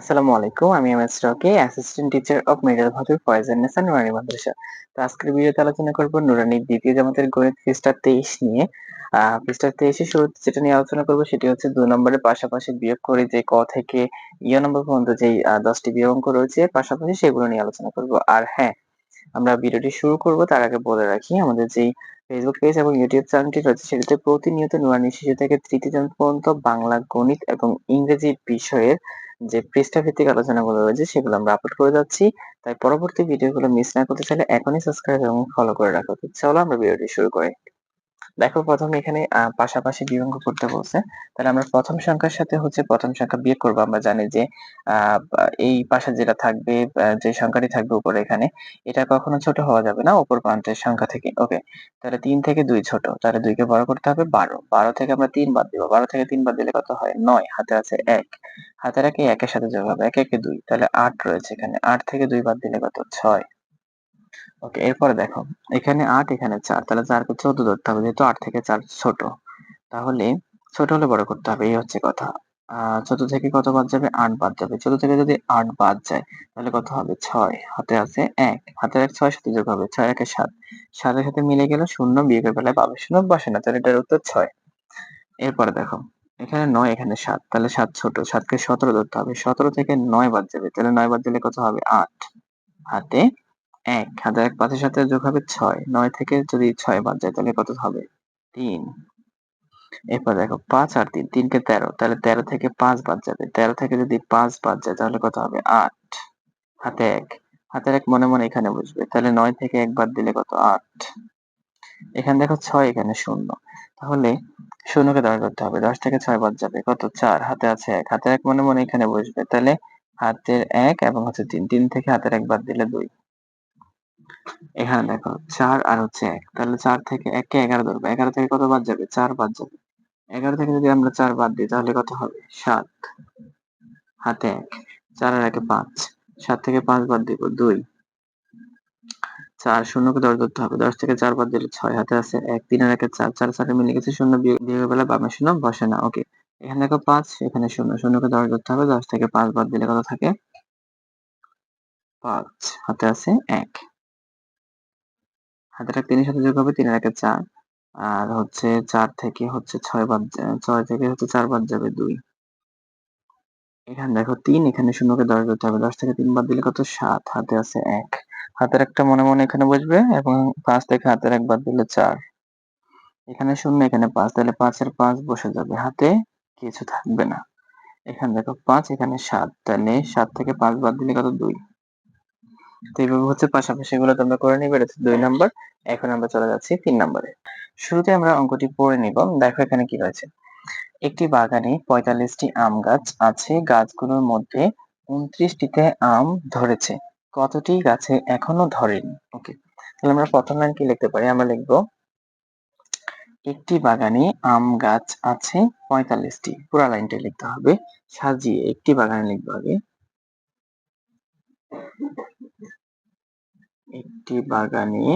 আসসালামু আলাইকুম, আমি M S Rocky assistant teacher of middle Bhadur Foyjunnesa Nurani Madrasa তো আজকের ভিডিওতে আলোচনা করব নুরানির দ্বিতীয় জামাতের গণিত পৃষ্ঠা তেইশ নিয়ে। পৃষ্ঠা তেইশে শুরুতে যেটা নিয়ে আলোচনা করব সেটি হচ্ছে দুই নম্বরের পাশাপাশি বিয়োগ করে যে ক থেকে ইয় নম্বর পর্যন্ত যেই দশটি বিয়োগ অঙ্ক রয়েছে, পাশাপাশি সেগুলো নিয়ে আলোচনা করব। আর হ্যাঁ আমরা ভিডিওটি শুরু করব, তার আগে বলে রাখি, আমাদের যেই ফেসবুক পেজ এবং ইউটিউব চ্যানেলটি রয়েছে, সেটিতে প্রতিনিয়ত নুরানি শিশু থেকে তৃতীয় জন পর্যন্ত বাংলা গণিত এবং ইংরেজি বিষয়ের যে পৃষ্ঠা ভিত্তিক আলোচনাগুলো রয়েছে সেগুলো আমরা আপলোড করে যাচ্ছি। তাই পরবর্তী ভিডিওগুলো মিস না করতে চাইলে এখনই সাবস্ক্রাইব এবং ফলো করে রাখো। চলো আমরা ভিডিওটি শুরু করি। দেখো প্রথমে এখানে পাশাপাশি বিয়োগ করতে বলছে। তাহলে আমরা প্রথম সংখ্যার সাথে হচ্ছে প্রথম সংখ্যা বিয়োগ করব। আমরা জানি যে এই পাশে যেটা থাকবে যে সংখ্যাটি থাকবে উপরে এখানে, এটা কখনো ছোট হওয়া যাবে না, উপর প্রান্তের সংখ্যা থেকে, ওকে? তাহলে তিন থেকে দুই ছোট, তাহলে দুইকে বড় করতে হবে বারো। বারো থেকে আমরা তিন বাদ দিব। বারো থেকে তিন বাদ দিলে কত হয়? নয়। হাতে আছে এক। হাতে রাখে একের সাথে যোগ হবে। এক, একে দুই। তাহলে আট রয়েছে এখানে। আট থেকে দুই বাদ দিলে কত? ছয়। ওকে এরপরে দেখো, এখানে আট, এখানে চার, তাহলে চারকে চোদ্দ ধরতে হবে, যেহেতু আট থেকে চার ছোট। তাহলে ছোট হলে বড় করতে হবে, এই হচ্ছে কথা। চোদ্দ থেকে কত বাদ যাবে? আট বাদ যাবে। চোদ্দ থেকে যদি আট বাদ যায়, তাহলে কত হবে? ছয়। হাতে আছে এক। হাতের এক ছয় সাথে যোগ হবে, ছয় একে সাত। সাতের সাথে মিলে গেলে শূন্য, বিয়োগের বেলায় পাবে শূন্য, বসে না, তাহলে এটার উত্তর ছয়। এরপরে দেখো, এখানে নয়, এখানে সাত, তাহলে সাত ছোট। সাতকে সতেরো ধরতে হবে। সতেরো থেকে নয় বাদ যাবে, তাহলে নয় বাদ দিলে কত হবে? আট। হাতে এক হাজার এক পাঁচের সাথে যোগ হবে ছয়। নয় থেকে যদি ছয় বাদ যায়, তাহলে কত হবে? তিন। এরপর দেখো, পাঁচ আর তিন, তিনকে তেরো। তাহলে তেরো থেকে পাঁচ বাদ যাবে। তেরো থেকে যদি পাঁচ বাদ যায়, তাহলে কত হবে? আট। হাতে এক। হাতের এক মনে মনে এখানে বসবে। তাহলে নয় থেকে এক বাদ দিলে কত? আট। এখানে দেখো ছয়, এখানে শূন্য। তাহলে শূন্যকে দশ করতে হবে। দশ থেকে ছয় বাদ যাবে। কত? চার। হাতে আছে এক। হাতের এক মনে মনে এখানে বসবে। তাহলে হাতের এক এবং হচ্ছে তিন। তিন থেকে হাতের এক বাদ দিলে দুই। এখানে দেখো, চার আর হচ্ছে এক। তাহলে চার থেকে এককে এগারো ধরবো। এগারো থেকে কত বাদ যাবে? চার বাদ যাবে। এগারো থেকে যদি আমরা চার বাদ দিই, তাহলে কত হবে? সাত। হাতে এক। চার আর একে পাঁচ। সাত থেকে পাঁচ বাদ দিব দুই। চার শূন্যকে দশ ধরতে হবে। দশ থেকে চার বাদ দিলে ছয় হাতে আছে এক। তিন আর একে চার। চার চারে মিলে গেছে শূন্য বিয়োগের বেলা বামে শূন্য, বসে না। ওকে। এখানে দেখো পাঁচ, এখানে শূন্য। শূন্যকে দশ ধরতে হবে। দশ থেকে পাঁচ বাদ দিলে কত থাকে? পাঁচ। হাতে আছে এক। হাতের এক তিনের সাথে যোগ হবে তিনের একে চার। আর হচ্ছে চার থেকে হচ্ছে ছয় বাদ ছয় থেকে হচ্ছে চার বাদ যাবে দুই। এখানে দেখো তিন, এখানে শূন্যকে দশ ধরতে হবে। দশ থেকে তিন বাদ দিলে কত? সাত। হাতে আছে এক। হাতের একটা মনে মনে এখানে বসবে এবং পাঁচ থেকে হাতের এক বাদ দিলে চার। এখানে শূন্য, এখানে পাঁচ। তাহলে পাঁচের পাঁচ বসে যাবে। হাতে কিছু থাকবে না। এখানে দেখো পাঁচ, এখানে সাত। তাহলে সাত থেকে পাঁচ বাদ দিলে কত? দুই। এইভাবে হচ্ছে, পাশাপাশি গুলো তোমরা করে নিবে, এটা দুই নাম্বার। এখন আমরা চলে যাচ্ছি তিন নম্বরে। শুরুতে আমরা অঙ্কটি পড়ে নিব। দেখো এখানে কি রয়েছে একটি বাগানে পঁয়তাল্লিশটি আম গাছ আছে। গাছগুলোর মধ্যে উনত্রিশটিতে আম ধরেছে। কতটি গাছে এখনও ধরেনি? ওকে তাহলে আমরা প্রথম লাইন কি লিখতে পারি? আমরা লিখব, একটি বাগানে আম গাছ আছে, পঁয়তাল্লিশটি। পুরো লাইনটা লিখতে হবে। সাজিয়ে একটি বাগানে লিখব আগে। একটি বাগানে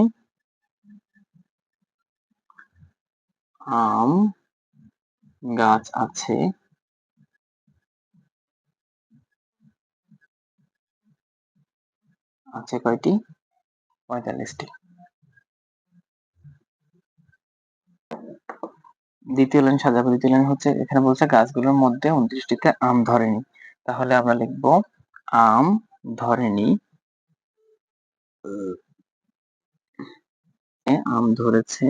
আম গাছ আছে। আছে কয়টি? পঁয়তাল্লিশটি। দ্বিতীয় লাইন সাজাবো। দ্বিতীয় লাইন হচ্ছে, এখানে বলছে গাছগুলোর মধ্যে উনত্রিশটিতে আম ধরেনি। তাহলে আমরা লিখব, আম ধরেনি। আম ধরেছে।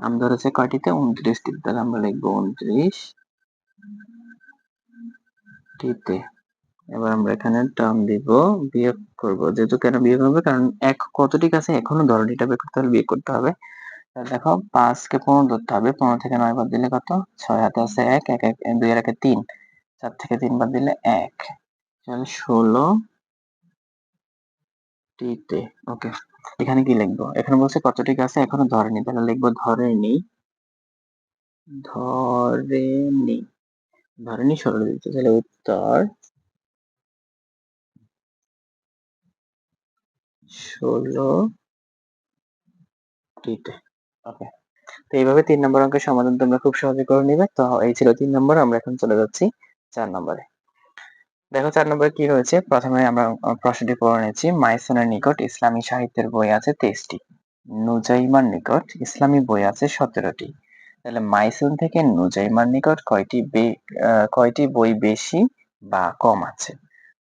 আম ধরেছে কয়টিতে? উনত্রিশটি তাহলে আমরা লিখব উনত্রিশ। টিতে। এবার আমরা এখানে টার্ম দিব, বিয়োগ করব। যেহেতু কেন বিয়োগ হবে? কারণ এক কতটি আছে এখনও ধরো এটা বের করতে হলে বিয়োগ করতে হবে। দেখো, পাঁচকে পনেরো ধরতে হবে। পনেরো থেকে নয় বাদ দিলে কত? ছয় হাতে আছে এক এক এক, দুই আর তিন। চার থেকে তিন বাদ দিলে এক। তাহলে ষোলো টিতে, ওকে। এখানে কি লিখব? এখানে বলছে কতটি আছে? এখনও ধরেনি। তাহলে লিখব ধরেনি। ধরেনি। ধরেনি ষোলো দিতে। তাহলে উত্তর ষোলো টিতে। ওকে। তো এইভাবে তিন নম্বর অঙ্কের সমাধান তোমরা খুব সহজে করে নিবে। তো এই ছিল তিন নম্বর, আমরা এখন চলে যাচ্ছি চার নম্বরে। দেখো চার নম্বরে কি রয়েছে? প্রথমে আমরা প্রশ্নটি পড়ে নিচ্ছি মাইসনের নিকট ইসলামী সাহিত্যের বই আছে তেইশটি। নুজাইমার নিকট ইসলামী বই আছে সতেরোটি। তাহলে মাইসন থেকে নুজাইমার নিকট কয়টি কয়টি বই বেশি বা কম আছে?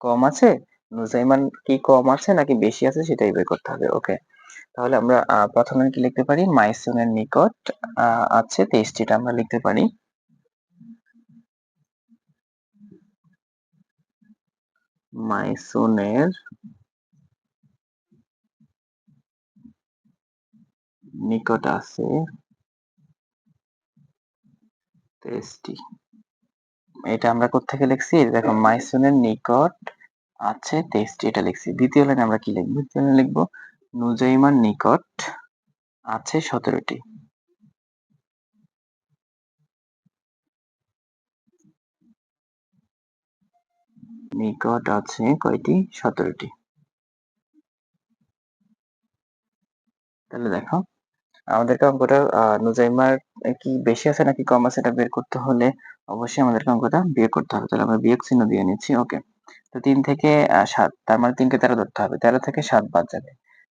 কম আছে? নুজাইমান কি কম আছে নাকি বেশি আছে সেটাই বের করতে হবে। ওকে। তাহলে আমরা প্রথমে কি লিখতে পারি? মাইসনের নিকট আছে তেইশটিটা আমরা লিখতে পারি। মাইসনের নিকট আছে তেইশটি। এটা আমরা কোথেকে লিখছি? দেখো, মাইসনের নিকট আছে তেইশটি, এটা লিখছি। দ্বিতীয় লাইনে আমরা কি লিখব? দ্বিতীয় লাইনে লিখব, নুজাইমার নিকট আছে সতেরোটি। নিকট আছে কয়টি? সতেরোটি। তাহলে দেখো, আমাদেরকে অঙ্কটা নুজাইমার কি বেশি আছে নাকি কম আছে এটা বের করতে হলে অবশ্যই আমাদেরকে অঙ্কটা বিয়োগ করতে হবে। তাহলে আমরা বিয়োগ চিহ্ন দিয়ে নিচ্ছি, ওকে। তো তিন থেকে সাত, তার মানে তিনকে তেরো ধরতে হবে। তেরো থেকে সাত বাদ যাবে।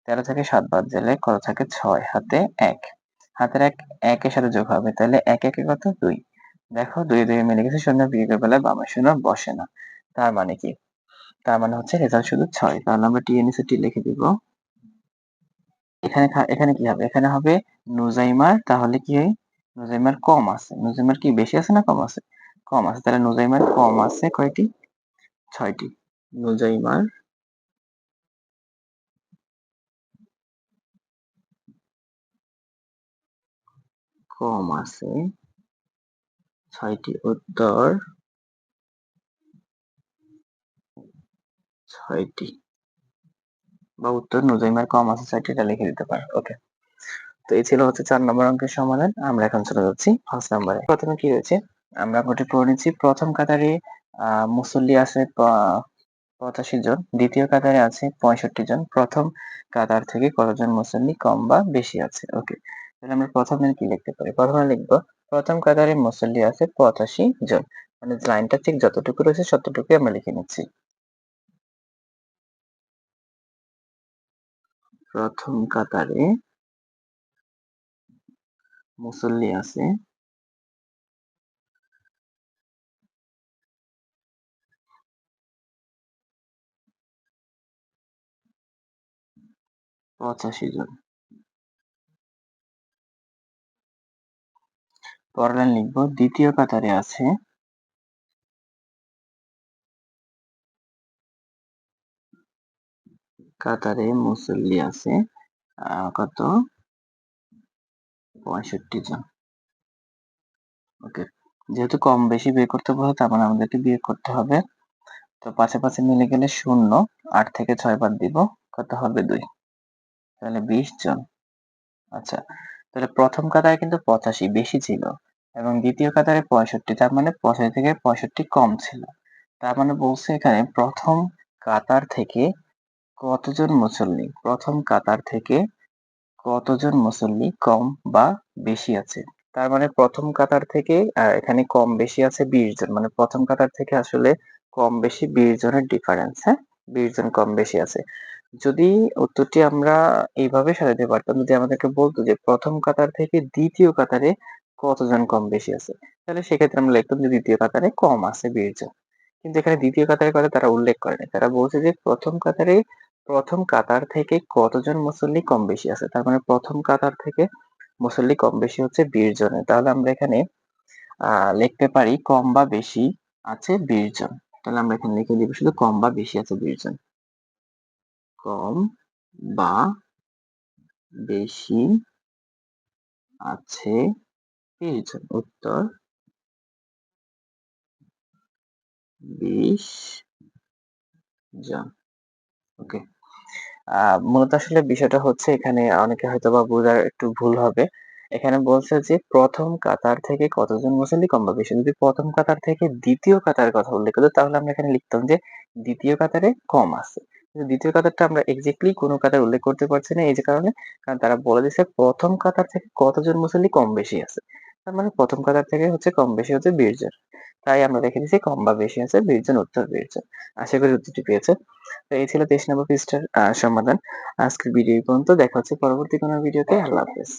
তেরো থেকে সাত বাদ গেলে কত থাকে ছয়, হাতে এক। হাতের এক, একের সাথে যোগ হবে। তাহলে এক, একে কত? দুই। দেখো, দুই দুই মিলে গেছে, শূন্য বিয়োগের বেলায় বামে শূন্য বসে না। তার মানে কি? তার মানে হচ্ছে রেজাল্ট শুধু ছয়। তাহলে আমরা টিএনএসি টি লিখে দিব। এখানে এখানে কি হবে? এখানে হবে নুজাইমার, তাহলে কি হয়? নুজাইমার কম আছে। নুজাইমার কি বেশি আছে না কম আছে? কম আছে। তাহলে নুজাইমার কম আছে কয়টি? ছয়টি। নুজাইমার কম আছে। ছয়টি উত্তর ছয়টি। বা উত্তর নুজাইমার কম আছে, ছয়টি এটা লিখে দিতে পারো। ওকে তো এই ছিল হচ্ছে চার নম্বর অঙ্কের সমাধান। আমরা এখন চলে যাচ্ছি পাঁচ নম্বরে। প্রথমে কি রয়েছে? আমরা ওটি পড়ে নিচ্ছি, প্রথম কাতারে মুসল্লি আছে পঁচাশি জন। দ্বিতীয় কাতারে আছে পঁয়ষট্টি জন। প্রথম কাতার থেকে কতজন মুসল্লি কম বা বেশি আছে? ওকে তাহলে আমরা প্রথমে কি লিখতে পারি? প্রথমে লিখব, প্রথম কাতারে মুসল্লি আছে পঁচাশি জন। মানে লাইনটা ঠিক যতটুকু রয়েছে ততটুকুই আমরা লিখে নিচ্ছি। প্রথম কাতারে মুসল্লি আছে। পঁচাশি জন। পরের লিখব। দ্বিতীয় কাতারে আছে কাতারে মুসল্লি আছে কত? পঁয়ষট্টি জন। ওকে, যেহেতু কম বেশি বিয়ে করতে বলে তার মানে আমাদেরকে বিয়োগ করতে হবে। তো পাশে পাশে মিলে গেলে শূন্য, আট থেকে ছয় বার দিব, কত হবে দুই? তাহলে বিশ জন। আচ্ছা তাহলে প্রথম কাতারে কিন্তু পঁচাশি, বেশি ছিল। এবং দ্বিতীয় কাতারে পঁয়ষট্টি, তার মানে পঁচাশি থেকে পঁয়ষট্টি কম ছিল। তার মানে বলছে এখানে প্রথম কাতার থেকে কতজন মুসল্লি? প্রথম কাতার থেকে কতজন মুসল্লি কম বা বেশি আছে? তার মানে প্রথম কাতার থেকে এখানে কম বেশি আছে বিশ জন। মানে প্রথম কাতার থেকে আসলে কম বেশি বিশ জনের ডিফারেন্স হ্যাঁ? বিশ জন কম বেশি আছে। যদি উত্তরটি আমরা এইভাবে সাজাতে পারতাম, যদি আমাদেরকে বলতো যে প্রথম কাতার থেকে দ্বিতীয় কাতারে কতজন কম বেশি আছে, তাহলে সেক্ষেত্রে আমরা লিখতাম যে দ্বিতীয় কাতারে কম আছে বিশ জন। কিন্তু এখানে দ্বিতীয় কাতারের কথা তারা উল্লেখ করেনি তারা বলছে যে প্রথম কাতারে প্রথম কাতার থেকে কতজন মুসল্লি কম বেশি আছে? তার মানে প্রথম কাতার থেকে মুসল্লি কম বেশি হচ্ছে বিশ জনের। তাহলে আমরা এখানে লিখতে পারি কম বা বেশি আছে বিশ জন। তাহলে আমরা এখানে লিখে দিব শুধু কম বা বেশি আছে বিশ জন। কম বা বেশি আছে বিশ জন। উত্তর, বিশ জন। ওকে। মূলত আসলে বিষয়টা হচ্ছে এখানে অনেকে হয়তো বা বোঝার একটু ভুল হবে। এখানে বলছে যে, প্রথম কাতার থেকে কতজন মুসল্লি কম বা বেশি? যদি প্রথম কাতার থেকে দ্বিতীয় কাতার কথা উল্লেখ করতো তাহলে আমরা এখানে লিখতাম যে, দ্বিতীয় কাতারে কম আছে। দ্বিতীয় কাতারটা আমরা এক্সাক্টলি কোনো কাতার উল্লেখ করতে পারছি না, এই যে কারণে, কারণ তারা বলে দিছে প্রথম কাতার থেকে কতজন মুসল্লি কম বেশি আছে? তার মানে প্রথম কাতার থেকে হচ্ছে কম বেশি হচ্ছে বিশ জন তাই আমরা রেখে দিছি কম বা বেশি আছে বিশ জন উত্তর বিশ আশা করি উত্তরটি পেয়েছে। তো এই ছিল তেইশ নম্বর পৃষ্ঠার সমাধান। আজকের ভিডিও পর্যন্ত। দেখা হচ্ছে পরবর্তী কোনো ভিডিওতে। আল্লাহ হাফেজ।